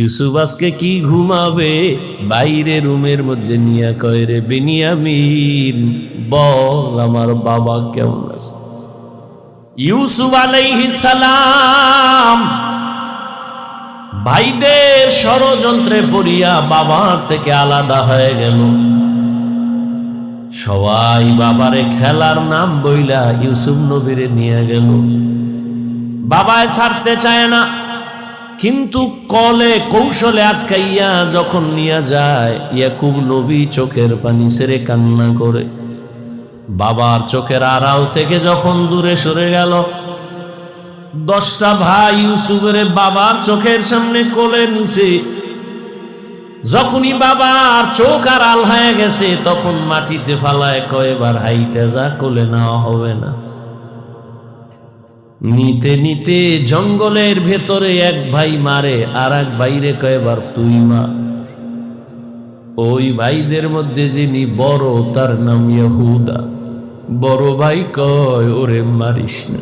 ইউসুফ আজকে কি ঘুমাবে? বাইরে রুমের মধ্যে নিয়া কয়, রে বেনিয়ামিন, বল আমার বাবা কেমন আছে? ইউসুফ আলাইহিস সালাম ভাইদের ষড়যন্ত্রে পড়িয়া বাবার থেকে আলাদা হয়ে গেল। সবাই বাবারে খেলার নাম বইলা ইউসুফ নবীরে নিয়ে গেল। বাবায় ছাড়তে চায় না। কিন্তু কলে কৌশলে আটকাইয়া যখন নিয়ে যায়, ইয়াকুব নবী চোখের পানি সেরে কান্না করে। বাবার চোখের আড়াল থেকে যখন দূরে সরে গেল, দশটা ভাই ইউসুফের বাবার চোখের সামনে কোলে নিছে। যখনই বাবার চোখ আর আল হয়ে গেছে, তখন মাটিতে ফালায় কয়বার হাইটা যা কোলে নেওয়া হবে না। নিতে নিতে জঙ্গলের ভেতরে এক ভাই মারে, আর এক ভাইরে কয়বার তুই মা। ওই ভাইদের মধ্যে যিনি বড়, তার নাম ইহুদা। বড় ভাই কয়, ওরে মারিস না।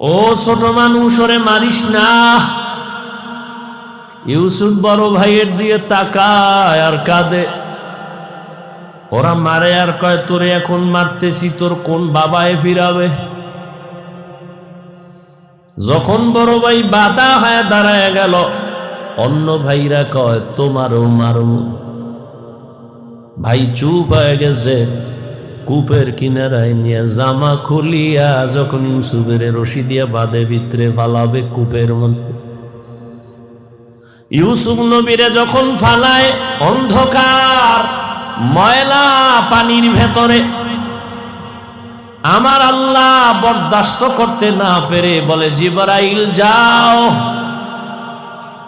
ও ছোট মানুষ, ওরে মারিস না। ইউসুফ বড় ভাইয়ের দিয়ে তাকায় আর কাঁদে। ওরা মারে আর কয়, তোরে এখন মারতেছি, তোর কোন বাবায় ফিরাবে? যখন বড় ভাই বাধা হয়ে দাঁড়ায় গেল, অন্য ভাইরা কয়, তোমারও মারো। ভাই চুপ হয়ে গেছে, কূপের কিনারায় নিয়ে জামা খুলিয়া যখন ইউসুফের রশি দিয়া বাঁধে, ভিতরে ফালাবে কূপের মধ্যে। ইউসুফ নবীরে যখন ফালায়, অন্ধকার, ময়লা পানির ভেতরে আমার আল্লাহ বরদাস্ত করতে না পেরে বলে, জিবরাইল, যাও।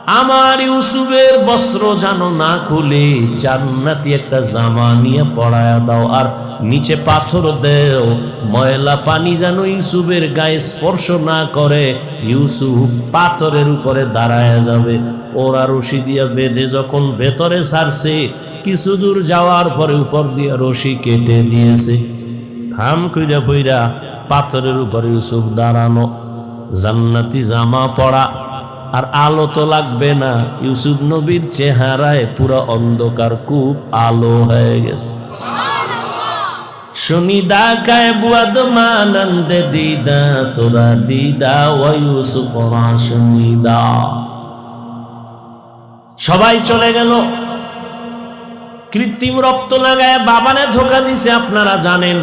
আমার ইউসুফের বস্ত্র যেন না খুলে, জান্নাতি একটা জামা নিয়ে পড়ায়া দাও, আর নিচে পাথর দেও। ময়লা পানি যেন ইউসুফের গায়ে স্পর্শ না করে, ইউসুফ পাথরের উপরে দাঁড়ায় যাবে। ওরা রশি দিয়ে বেঁধে যখন ভেতরে সারছে, কিছু দূর যাওয়ার পরে উপর দিয়ে রশি কেটে দিয়েছে। থাম কইরা পইরা পাথরের উপরে ইউসুফ দাঁড়ানো। জান্নাতি জামা পড়া। আর আলো তো লাগবে না। ইউসুফ নবীর চেহারায় পুরো অন্ধকার, খুব আলো হয়ে গেছে। শুনিদা কায় বুয়াদ মানন্দে দিদা, তোরা দিদা, ও ইউসুফ শুনিদা সবাই চলে গেল। কৃত্রিম রক্ত লাগায় বাবানে ধোকা দিছে, আপনারা জানেন।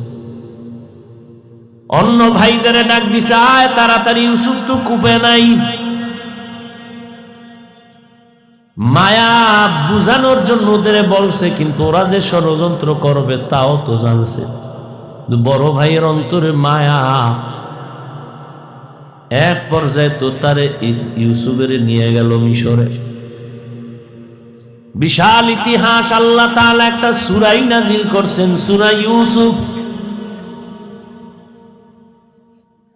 অন্য ভাইদের ডাক দিছে, আয় তাড়াতাড়ি, ইউসুফ তো কূপে নাই। মায়া বুঝানোর জন্য ওদের বলছে, কিন্তু ওরা যে ষড়যন্ত্র করবে তাও তো জানছে। বড় ভাইয়ের অন্তরে মায়া এক পর্যায়ে তো তারে ইউসুফের নিয়ে গেল মিশরে। বিশাল ইতিহাস, আল্লাহ তাআলা একটা সুরাই নাজিল করছেন, সুরা ইউসুফ।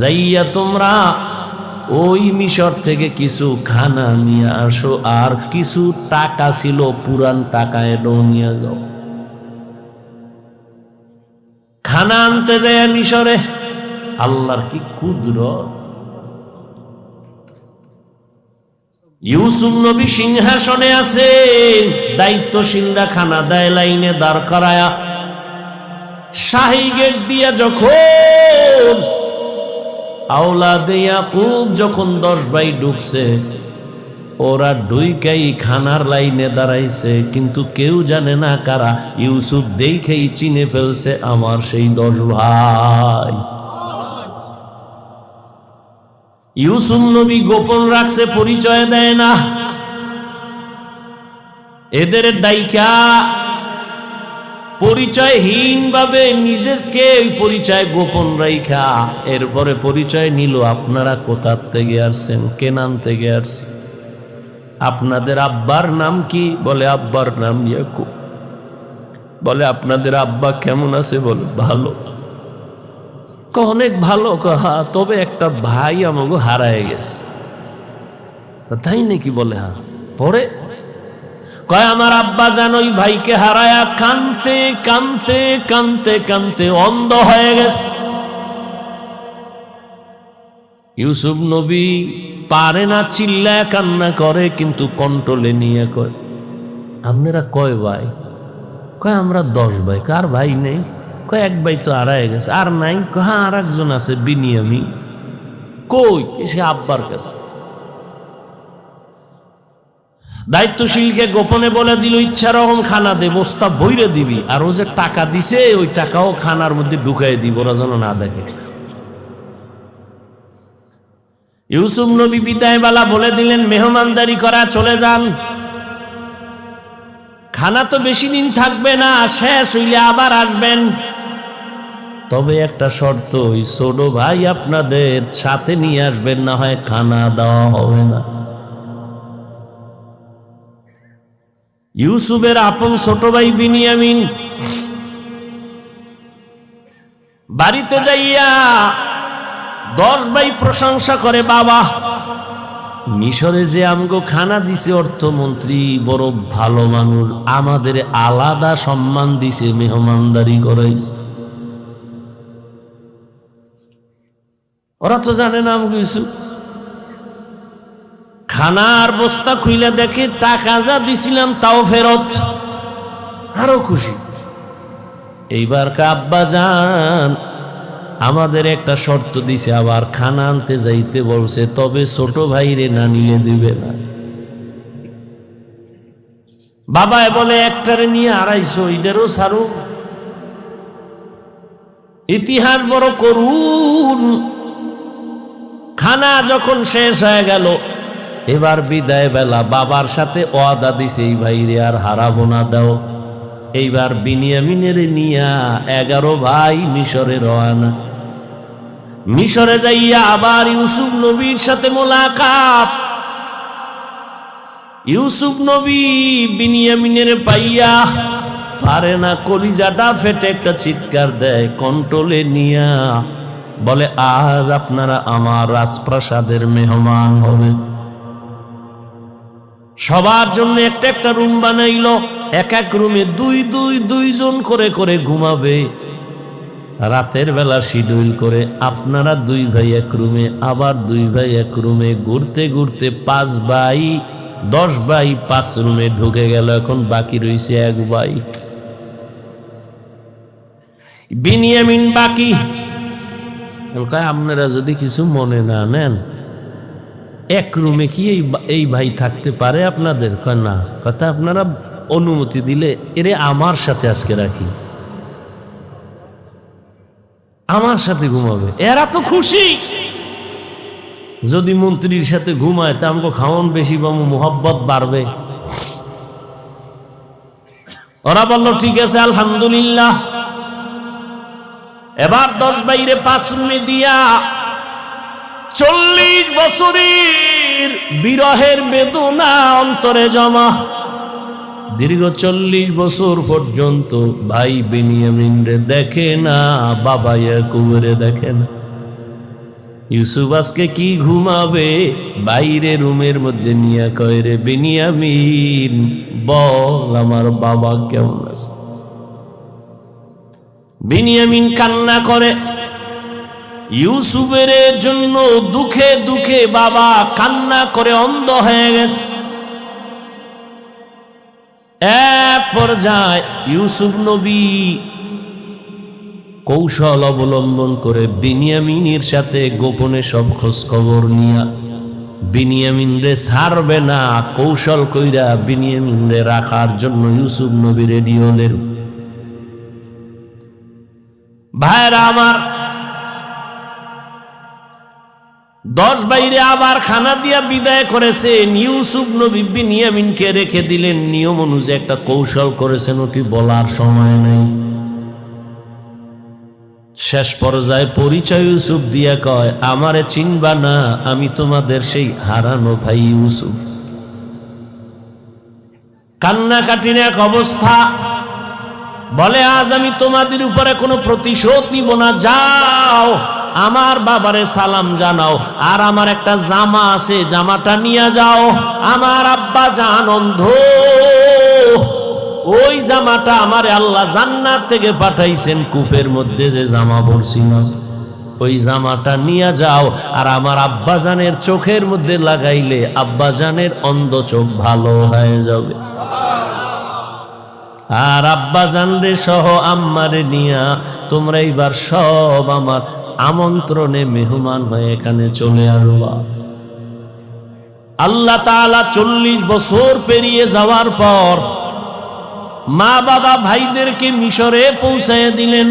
যাইয়া তোমরা ওই মিশর থেকে কিছু খানা নিয়ে আসো, আর কিছু টাকা ছিল, পুরান টাকা এলো নিয়ে যাও। খানা আনতে যায় মিশরে, আল্লাহর কি ক্ষুদ্র ইউসুফ নবী সিংহাসনে আছেন, দায়িত্বশীলরা খানা দেয় লাইনে, দাঁড় করায়া। শাহী গেট দিয়া যখন আওলাদে ইয়াকুব যখন দশ ভাই ঢুকছে, ওরা ডুইকাই খানার লাইনে দাঁড়াইছে, কিন্তু কেউ জানে না কারা। ইউসুফ দেখেই চিনে ফেলছে আমার সেই দশ ভাই। ইউসুফ নবী গোপন রাখছে, পরিচয় দেয় না। এদের দায়িকা পরিচয়হীন ভাবে নিজেকে পরিচয় গোপন রাইখা। এরপরে পরিচয় নিল, আপনারা কোথার থেকে আসছেন, কেনান থেকে আসছেন? আপনাদের আব্বার নাম কি? বলে, আব্বার নাম ইয়াকুব। বলে, আপনাদের আব্বা কেমন আছে? বলে, ভালো। অনেক ভালো হা, তবে একটা ভাই আমাকে হারায় গেছে। তাই নাকি? বলে, হা, পরে কয়, আমার আব্বা যেন ওই ভাইকে হারায়া কানতে কানতে কানতে কানতে অন্ধ হয়ে গেছে। ইউসুফ নবী পারে না, চিল্লায়, কান্না করে, কিন্তু কন্ট্রোলে নিয়ে কয়, আপনারা কয় ভাই? কয়, আমরা দশ ভাই। কার ভাই নেই। কয়, এক ভাই তো হারায় গেছে। আর নাই? কয় হ্যাঁ আর একজন আছে, বিনিয়ামি। কই, সে আব্বার কাছে। দায়িত্বশীলকে গোপনে বলে দিল, ইচ্ছা রকম খানা দে বস্তা বইরে দিবি। আর ও যে টাকা দিছে, ওই টাকাও খানার মধ্যে ঢুকাই দিব, ওরা যেন না দেখে। ইউসুফ নবী বিদায়বালা বলে দিলেন, মেহমানদারি করা, চলে যান। খানা তো বেশি দিন থাকবে না, শেষ হইলে আবার আসবেন। তবে একটা শর্ত, ওই ছোট ভাই আপনাদের সাথে নিয়ে আসবেন, না হয় খানা দেওয়া হবে না। ইউসুফের আপন ছোট ভাই বিনিয়ামিন। বাড়িতে যাইয়া দশ ভাই প্রশংসা করে, বাবা, মিশরে যে আমগো খানা দিছে অর্থমন্ত্রী, বড় ভালো মানুষ, আমাদের আলাদা সম্মান দিছে, মেহমানদারি করাইছে। ওরা তো জানে না আমগো ইউসুফ। খানার বস্তা খুইলে দেখে টাকা যা দিছিলাম তাও ফেরত। আরও খুশি। এইবার কাব্বা যান, আমাদের একটা শর্ত দিছে, আবার খানা আনতে যাইতে বলছে, তবে ছোট ভাইরে না নিলে দিবে না। বাবায় বলে, একটারে নিয়ে আড়াইশো এদেরও সারু ইতিহাস বড় করুন খানা যখন শেষ হয়ে গেল এবার বিদায় বেলা বাবার সাথে ওয়াদা দিছে, এই ভাইরে আর হারাবো না, দাও। এইবার বিনিয়ামিনের নিয়া এগারো ভাই মিশরে রওয়ানা মিশরে যাইয়া আবার ইউসুফ নবীর সাথে মোলাকাত। ইউসুফ নবী বিনিয়ামিনের পাইয়া পারে না, কলিজাটা ফেটে একটা চিৎকার দেয় কন্ট্রোলে নিয়া। বলে, আজ আপনারা আমার রাজপ্রাসাদের মেহমান হবেন সবার জন্য একটা একটা রুম বানাইলো, এক এক রুমে দুই দুই, দুইজন করে করে ঘুমাবে। রাতের বেলা শিডিউল করে আপনারা দুই ভাই এক রুমে, আবার দুই ভাই এক রুমে ঘুরতে ঘুরতে পাঁচ ভাই, দশ ভাই পাঁচ রুমে ঢুকে গেল, এখন বাকি রয়েছে এক ভাই। বিনিয়ামিন বাকি। আপনারা যদি কিছু মনে না নেন এক রুমে কি এই এই ভাই থাকতে পারে আপনাদের? কয়, না। কথা, আপনারা অনুমতি দিলে এরে আমার সাথে আজকে রাখি। আমার সাথে ঘুমাবে। এরা তো খুশি। যদি মন্ত্রীর সাথে ঘুমায়, তা আমাকে খাওয়ান বেশি পাবো মোহব্বত বাড়বে। ওরা বলল, ঠিক আছে, আলহামদুলিল্লাহ। এবার দশ বাইরে পাঁচ রুমে দিয়া চল্লিশ বছরের বিরহের বেদনা অন্তরে জমা। দীর্ঘ চল্লিশ বছর পর্যন্ত ভাই বেনিয়ামিন রে দেখে না, বাবা ইয়াকুবরে দেখে না। ইউসুফ আজকে কি ঘুমাবে? বাইরে রুমের মধ্যে নিয়ে কয় রে, বেনিয়ামিন, বল আমার বাবা কেমন আছে? বিনিয়ামিন কান্না করে ইউসুফের জন্য দুঃখে দুঃখে বাবা কান্না করে অন্ধ হয়ে গেছে। এক পর্যায়ে ইউসুফ নবী কৌশল অবলম্বন করে বিনিয়ামিনের সাথে গোপনে সব খোঁজ খবর নিয়া বিনিয়ামিন রে ছাড়বে না, কৌশল কইরা বিনিয়ামিন রে রাখার জন্য ইউসুফ নবী রেডিওলের ভাইরা আমার দশ বাইরে আবার খানা দিয়া বিদায় করেছেন ইউসুফ নবী বিনিয়ামিনকে রেখে দিলেন। নিয়ম অনুযায়ী একটা কৌশল করেছেন, ওটি বলার সময় নেই। শেষ পর্যায়ে পরিচয় ইউসুফ দিয়া কয়, আমারে চিনবা না, আমি তোমাদের সেই হারানো ভাই ইউসুফ। কান্নাকাটির এক অবস্থা। বলে, আজ আমি তোমাদের উপরে কোনো প্রতিশোধ নিব না, যাও। আমার বাবারে সালাম জানাও, আর আমার একটা জামা আছে, জামাটা নিয়ে যাও। আমার আব্বা জান ওই জামাটা আমার আল্লাহ জান্নাত থেকে পাঠাইছেন, কূপের মধ্যে যে জামা পরছিল। ওই জামাটা নিয়ে যাও, আর আমার আব্বাজানের চোখের মধ্যে লাগাইলে আব্বাজানের অন্ধ চোখ ভালো হয়ে যাবে। আর আব্বা জানরে সহ আম্মারে নিয়া তোমরা এইবার সব আমার আমন্ত্রণে মেহমান হয়ে এখানে চলে আসবা। আল্লাহ তাআলা চল্লিশ বছর পেরিয়ে যাওয়ার পর মা বাবা ভাইদেরকে মিশরে পৌঁছায় দিলেন।